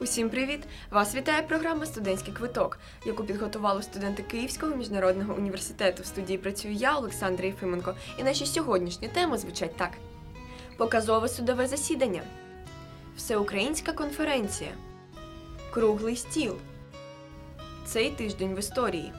Усім привіт! Вас вітає програма Студентський квиток, яку підготували студенти Київського міжнародного університету. В студії працюю я, Олександра Єфименко, і наші сьогоднішні теми звучать так: показове судове засідання, всеукраїнська конференція, круглий стіл. Цей тиждень в історії.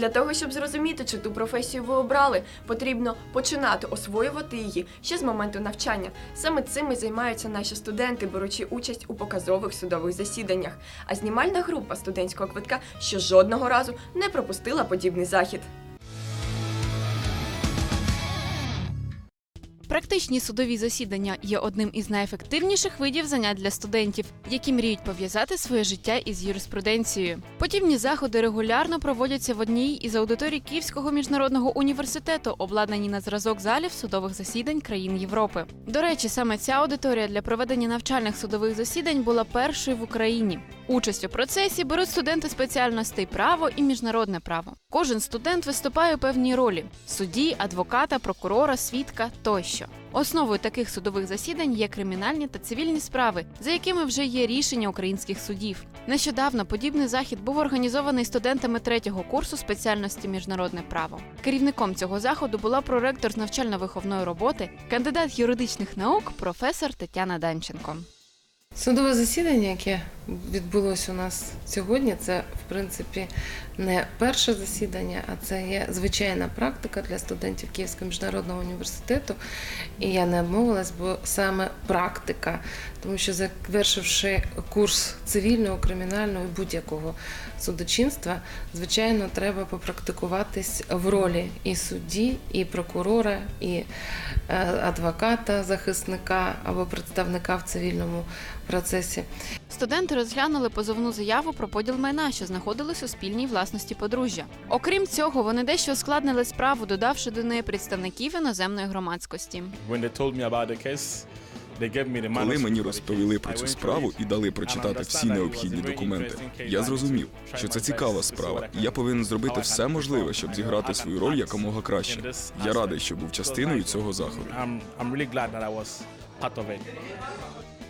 Для того, щоб зрозуміти, чи ту професію ви обрали, потрібно починати освоювати її ще з моменту навчання. Саме цим і займаються наші студенти, беручи участь у показових судових засіданнях. А знімальна група студентського квитка ще жодного разу не пропустила подібний захід. Практичні судові засідання є одним із найефективніших видів занять для студентів, які мріють пов'язати своє життя із юриспруденцією. Подібні заходи регулярно проводяться в одній із аудиторій Київського міжнародного університету, обладнані на зразок залів судових засідань країн Європи. До речі, саме ця аудиторія для проведення навчальних судових засідань була першою в Україні. Участь у процесі беруть студенти спеціальностей право і міжнародне право. Кожен студент виступає у певній ролі: судді, адвоката, прокурора, свідка тощо. Основою таких судових засідань є кримінальні та цивільні справи, за якими вже є рішення українських судів. Нещодавно подібний захід був організований студентами третього курсу спеціальності міжнародне право. Керівником цього заходу була проректор з навчально-виховної роботи, кандидат юридичних наук, професор Тетяна Данченко. Судове засідання, яке відбулося у нас сьогодні, це в принципі не перше засідання, а це є звичайна практика для студентів Київського міжнародного університету. І я не обмовилась, бо саме практика, тому що завершивши курс цивільного, кримінального і будь-якого судочинства, звичайно, треба попрактикуватись в ролі і судді, і прокурора, і е, адвоката, захисника або представника в цивільному процесі. Студенти розглянули позовну заяву про поділ майна, що знаходились у спільній власності подружжя. Окрім цього, вони дещо ускладнили справу, додавши до неї представників іноземної громадськості. Коли мені розповіли про цю справу і дали прочитати всі необхідні документи, я зрозумів, що це цікава справа. і Я повинен зробити все можливе, щоб зіграти свою роль якомога краще. Я радий, що був частиною цього заходу.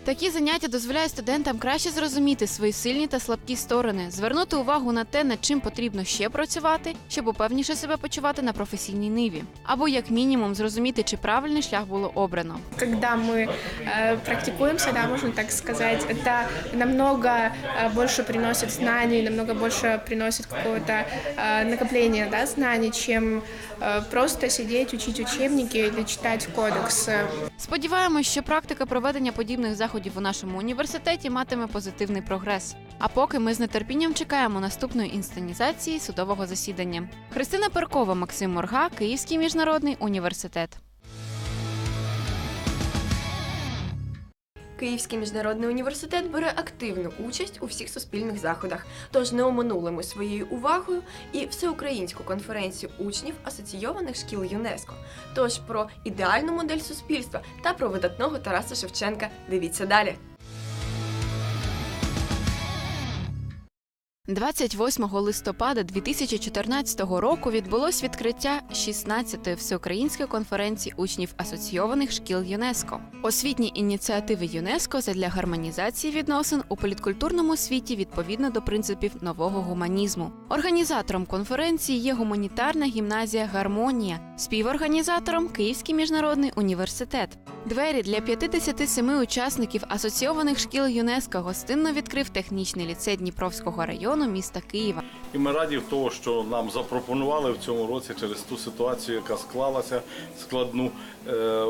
I'm, I'm really glad that I was part of it. Такі заняття дозволяють студентам краще зрозуміти свої сильні та слабкі сторони, звернути увагу на те, над чим потрібно ще працювати, щоб упевніше себе почувати на професійній ниві, або як мінімум зрозуміти, чи правильний шлях було обрано. когда мы э, практикуемся, да, можно так сказать, это намного э, больше приносит знаний, намного больше приносит какого-то э, накопления да, знаний, чем э, просто сидеть, учить учебники или читать кодекс. Сподіваємось, що практика проведення подібних заходів у нашому університеті матиме позитивний прогрес. А поки ми з нетерпінням чекаємо наступної інстанізації судового засідання. Христина Перкова, Максим Морга, Київський міжнародний університет. Київський міжнародний університет бере активну участь у всіх суспільних заходах, тож не оминули ми своєю увагою і всеукраїнську конференцію учнів асоційованих шкіл ЮНЕСКО. Тож про ідеальну модель суспільства та про видатного Тараса Шевченка дивіться далі. 28 листопада 2014 року відбулось відкриття 16-ї всеукраїнської конференції учнів асоційованих шкіл ЮНЕСКО. Освітні ініціативи ЮНЕСКО задля гармонізації відносин у політкультурному світі відповідно до принципів нового гуманізму. Організатором конференції є гуманітарна гімназія Гармонія, співорганізатором Київський міжнародний університет. Двері для 57 учасників асоційованих шкіл ЮНЕСКО гостинно відкрив технічний ліцей Дніпровського району міста Києва. І ми раді в того, що нам запропонували в цьому році через ту ситуацію, яка склалася складну. е,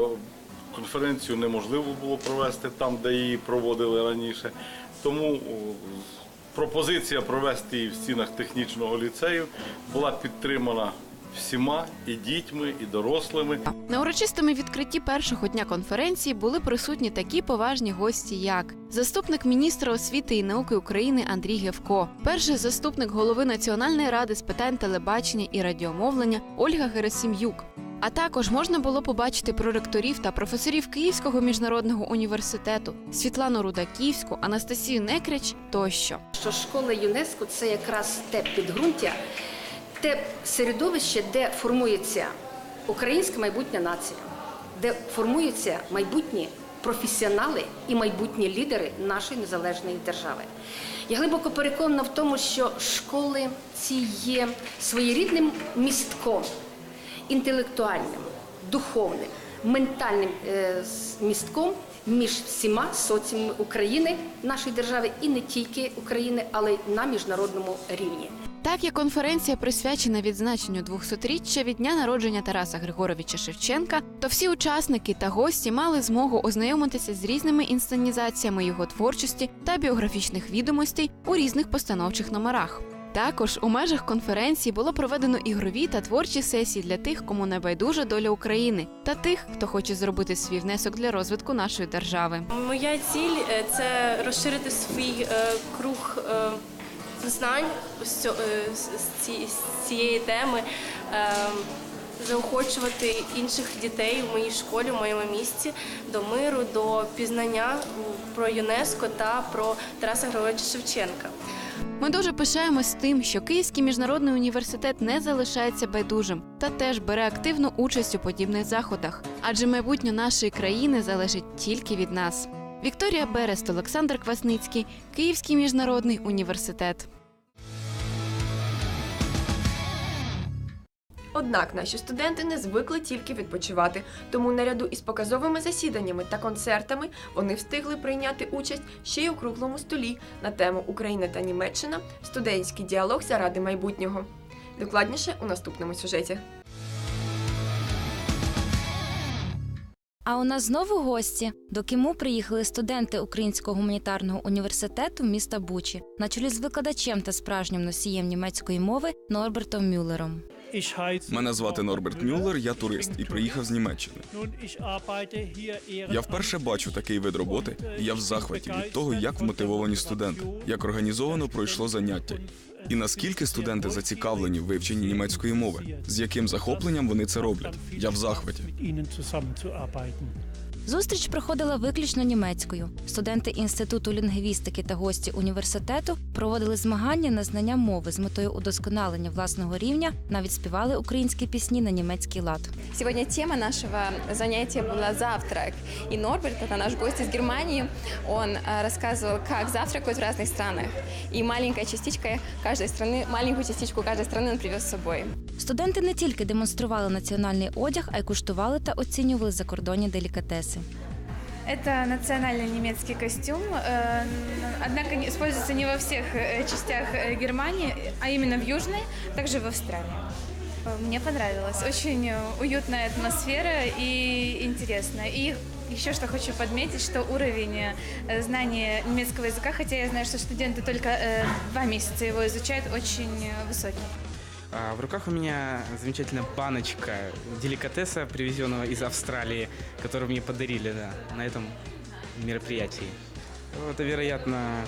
Конференцію неможливо було провести там, де її проводили раніше. Тому пропозиція провести її в стінах технічного ліцею була підтримана всіма і дітьми, і дорослими. На урочистому відкритті першого дня конференції були присутні такі поважні гості, як заступник міністра освіти і науки України Андрій Гевко, перший заступник голови Національної ради з питань телебачення і радіомовлення Ольга Герасим'юк. А також можна було побачити проректорів та професорів Київського міжнародного університету Світлану Рудаківську, Анастасію Некрич тощо. що школа ЮНЕСКО це якраз те підґрунтя, те середовище, де формується українська майбутня нація, де формуються майбутні професіонали і майбутні лідери нашої незалежної держави. Я глибоко переконана в тому, що школи ці є своєрідним містком інтелектуальним, духовним, ментальним е, містком між всіма соціумами України, нашої держави і не тільки України, але й на міжнародному рівні. Так як конференція присвячена відзначенню 200-річчя від дня народження Тараса Григоровича Шевченка, то всі учасники та гості мали змогу ознайомитися з різними інсценізаціями його творчості та біографічних відомостей у різних постановчих номерах. Також у межах конференції було проведено ігрові та творчі сесії для тих, кому не байдужа доля України, та тих, хто хоче зробити свій внесок для розвитку нашої держави. Моя ціль е, це розширити свій е, круг е, знань е, з- з ці- з цієї теми, е, заохочувати інших дітей в моїй школі, в моєму місті до миру, до пізнання про ЮНЕСКО та про Тараса Григоровича Шевченка. Ми дуже пишаємось тим, що Київський міжнародний університет не залишається байдужим та теж бере активну участь у подібних заходах, адже майбутнє нашої країни залежить тільки від нас. Вікторія Берест, Олександр Квасницький, Київський міжнародний університет. Однак наші студенти не звикли тільки відпочивати, тому наряду із показовими засіданнями та концертами вони встигли прийняти участь ще й у круглому столі на тему Україна та Німеччина студентський діалог заради майбутнього. Докладніше у наступному сюжеті. А у нас знову гості. До Киму приїхали студенти Українського гуманітарного університету міста Бучі на чолі з викладачем та справжнім носієм німецької мови Норбертом Мюллером. Мене звати Норберт Мюллер, я турист і приїхав з Німеччини. Я вперше бачу такий вид роботи, і я в захваті від того, як вмотивовані студенти, як організовано пройшло заняття, і наскільки студенти зацікавлені в вивченні німецької мови, з яким захопленням вони це роблять. Я в захваті. Зустріч проходила виключно німецькою. Студенти інституту лінгвістики та гості університету проводили змагання на знання мови з метою удосконалення власного рівня, навіть співали українські пісні на німецький лад. Сегодня тема нашего занятия была завтрак. И Норберт, это наш гость из Германии, он э, рассказывал, как завтракают в разных странах. И маленькая частичка каждой страны, маленькую частичку каждой страны он привез с собой. Студенти не тільки демонстрували національний одяг, а й куштували та оцінювали закордонні делікатеси. Это национальный немецкий костюм, э, однако используется не во всех э, частях э, Германии, а именно в Южной, также в Австралии. Мне понравилось. Очень уютная атмосфера и интересно. И еще что хочу подметить, что уровень знания немецкого языка, хотя я знаю, что студенты только два месяца его изучают, очень высокий. В руках у меня замечательная баночка деликатеса, привезенного из Австралии, которую мне подарили да, на этом мероприятии. Это, вероятно,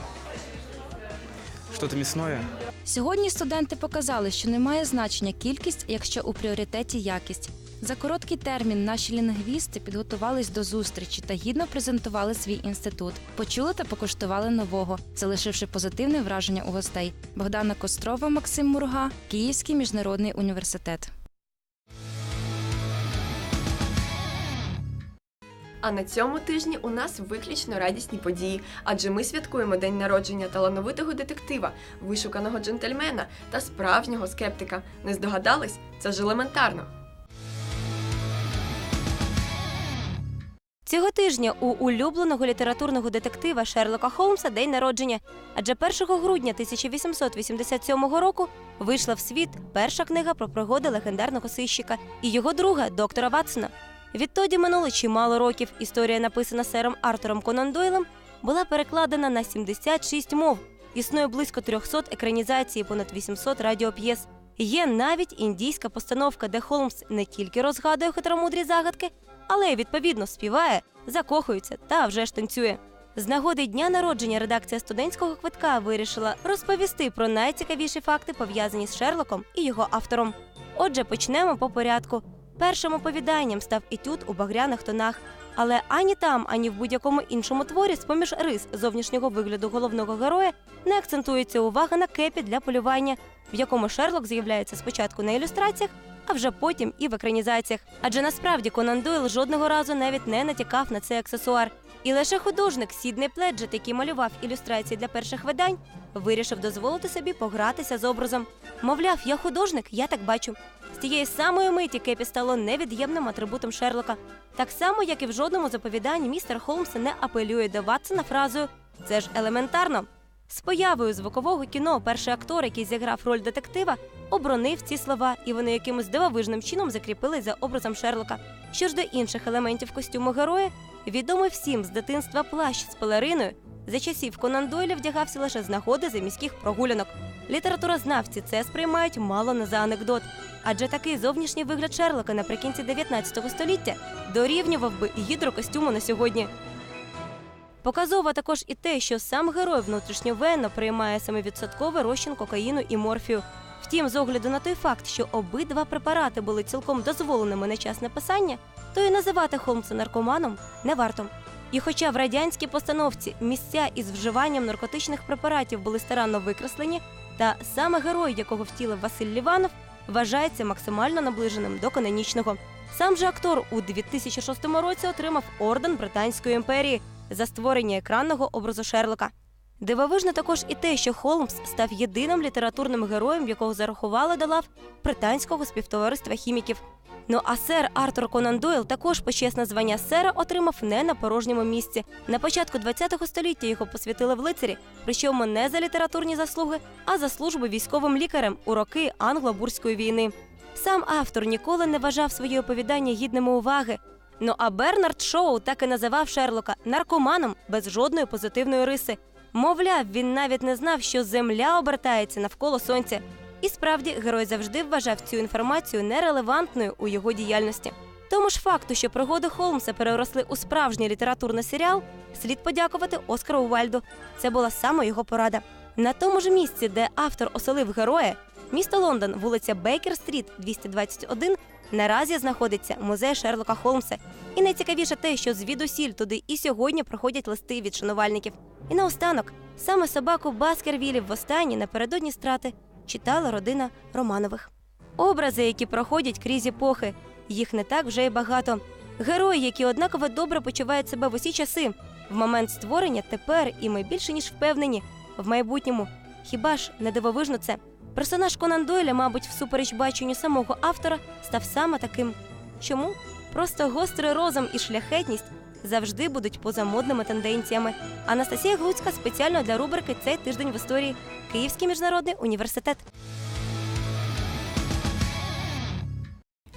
что-то мясное. Сьогодні студенти показали, що не має значення кількість, якщо у пріоритеті якість. За короткий термін наші лінгвісти підготувались до зустрічі та гідно презентували свій інститут. Почули та покуштували нового, залишивши позитивне враження у гостей. Богдана Кострова, Максим Мурга, Київський міжнародний університет. А на цьому тижні у нас виключно радісні події, адже ми святкуємо день народження талановитого детектива, вишуканого джентльмена та справжнього скептика. Не здогадались? Це ж елементарно. Цього тижня у улюбленого літературного детектива Шерлока Холмса день народження. Адже 1 грудня 1887 року вийшла в світ перша книга про пригоди легендарного сищика і його друга доктора Ватсона. Відтоді минуло чимало років. Історія, написана сером Артуром Конан Дойлем, була перекладена на 76 мов. Існує близько 300 екранізацій, понад 800 радіоп'єс. Є навіть індійська постановка, де Холмс не тільки розгадує хитромудрі загадки, але відповідно співає, закохується та вже ж танцює. З нагоди дня народження редакція студентського квитка вирішила розповісти про найцікавіші факти, пов'язані з Шерлоком і його автором. Отже, почнемо по порядку. Першим оповіданням став етюд у багряних тонах. Але ані там, ані в будь-якому іншому творі, з поміж рис зовнішнього вигляду головного героя, не акцентується увага на кепі для полювання, в якому Шерлок з'являється спочатку на ілюстраціях, а вже потім і в екранізаціях. Адже насправді Конан Дойл жодного разу навіть не натякав на цей аксесуар. І лише художник Сідней Пледжет, який малював ілюстрації для перших видань, вирішив дозволити собі погратися з образом. Мовляв, я художник, я так бачу. З тієї самої миті Кепі стало невід'ємним атрибутом Шерлока. Так само, як і в жодному з оповідань містер Холмс не апелює до Ватсона фразою Це ж елементарно. З появою звукового кіно перший актор, який зіграв роль детектива, оборонив ці слова, і вони якимось дивовижним чином закріпились за образом Шерлока. Що ж до інших елементів костюму героя, відомий всім з дитинства плащ з пелериною, за часів Конан Дойля вдягався лише з нагоди за міських прогулянок. Літературознавці це сприймають мало не за анекдот, адже такий зовнішній вигляд Шерлока наприкінці 19 століття дорівнював би гідрокостюму на сьогодні. Показово також і те, що сам герой внутрішньовенно приймає самовідсотковий розчин кокаїну і морфію. Втім, з огляду на той факт, що обидва препарати були цілком дозволеними на час написання, то і називати Холмса наркоманом не варто. І хоча в радянській постановці місця із вживанням наркотичних препаратів були старанно викреслені, та саме герой, якого втілив Василь Ліванов, вважається максимально наближеним до канонічного. Сам же актор у 2006 році отримав орден Британської імперії за створення екранного образу Шерлока. Дивовижно також і те, що Холмс став єдиним літературним героєм, якого зарахували до лав британського співтовариства хіміків. Ну а сер Артур Конан Дойл також почесне звання сера отримав не на порожньому місці. На початку ХХ століття його посвятили в лицарі, причому не за літературні заслуги, а за службу військовим лікарем у роки англо-бурської війни. Сам автор ніколи не вважав свої оповідання гідними уваги. Ну а Бернард Шоу так і називав Шерлока наркоманом без жодної позитивної риси. Мовляв, він навіть не знав, що земля обертається навколо сонця. І справді герой завжди вважав цю інформацію нерелевантною у його діяльності. Тому ж факту, що пригоди Холмса переросли у справжній літературний серіал, слід подякувати Оскару Уальду. Це була саме його порада. На тому ж місці, де автор оселив героя, місто Лондон, вулиця Бейкер-стріт, 221, наразі знаходиться музей Шерлока Холмса. І найцікавіше те, що звідусіль туди і сьогодні проходять листи від шанувальників. І наостанок, саме собаку Баскервілів востаннє напередодні страти читала родина Романових. Образи, які проходять крізь епохи, їх не так вже й багато. Герої, які однаково добре почувають себе в усі часи. В момент створення тепер і ми більше ніж впевнені в майбутньому. Хіба ж не дивовижно це? Персонаж Конан Дойля, мабуть, всупереч баченню самого автора, став саме таким. Чому? Просто гострий розум і шляхетність завжди будуть поза модними тенденціями. Анастасія Глуцька спеціально для рубрики Цей тиждень в історії Київський міжнародний університет.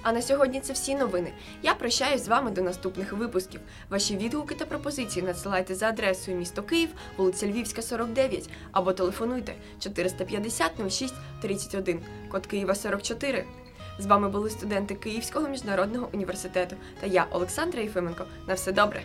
А на сьогодні це всі новини. Я прощаюсь з вами до наступних випусків. Ваші відгуки та пропозиції надсилайте за адресою місто Київ, вулиця Львівська, 49, або телефонуйте 450 06 31, код Києва 44. З вами були студенти Київського міжнародного університету та я, Олександра Єфименко. На все добре.